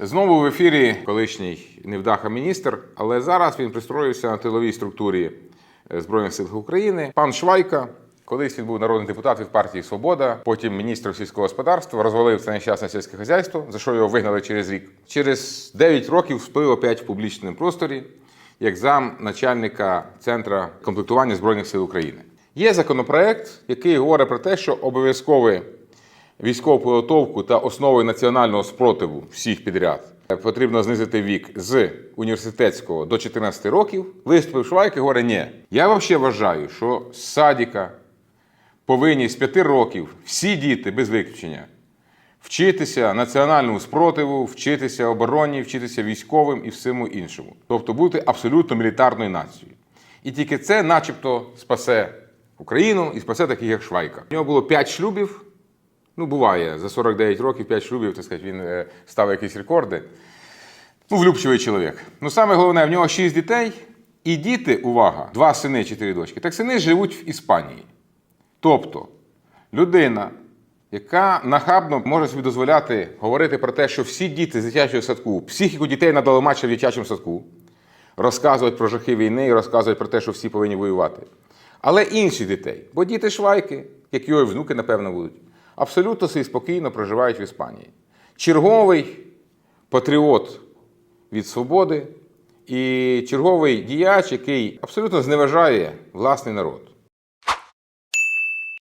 Знову в ефірі колишній невдаха міністр, але зараз він пристроївся на тиловій структурі е, Збройних сил України. Пан Швайка, колись він був народний депутат від партії Свобода, потім міністр сільського господарства, розвалив це нещасне сільське хазяйство, за що його вигнали через рік. Через 9 років сплив опять в публічному просторі як зам начальника центра комплектування Збройних сил України. Є законопроект, який говорить про те, що обов'язкове військову підготовку та основи національного спротиву всіх підряд потрібно знизити вік з університетського до 14 років. Виступив Швайк і говорить, ні. Я взагалі вважаю, що з садика повинні з 5 років всі діти без виключення вчитися національному спротиву, вчитися обороні, вчитися військовим і всьому іншому. Тобто бути абсолютно мілітарною нацією. І тільки це, начебто, спасе Україну і спасе таких, як Швайка. У нього було 5 шлюбів. Ну, буває, за 49 років 5 шлюбів, так сказати, він е, ставив якісь рекорди. Ну, влюбчивий чоловік. Ну, саме головне, в нього 6 дітей, і діти, увага, два сини, чотири дочки. Так сини живуть в Іспанії. Тобто, людина, яка нахабно може собі дозволяти говорити про те, що всі діти з дитячого садку, психіку дітей надали матчі в дитячому садку, розказують про жахи війни і розказують про те, що всі повинні воювати. Але інших дітей, бо діти швайки, як його і внуки, напевно, будуть, абсолютно собі спокійно проживають в Іспанії. Черговий патріот від свободи і черговий діяч, який абсолютно зневажає власний народ.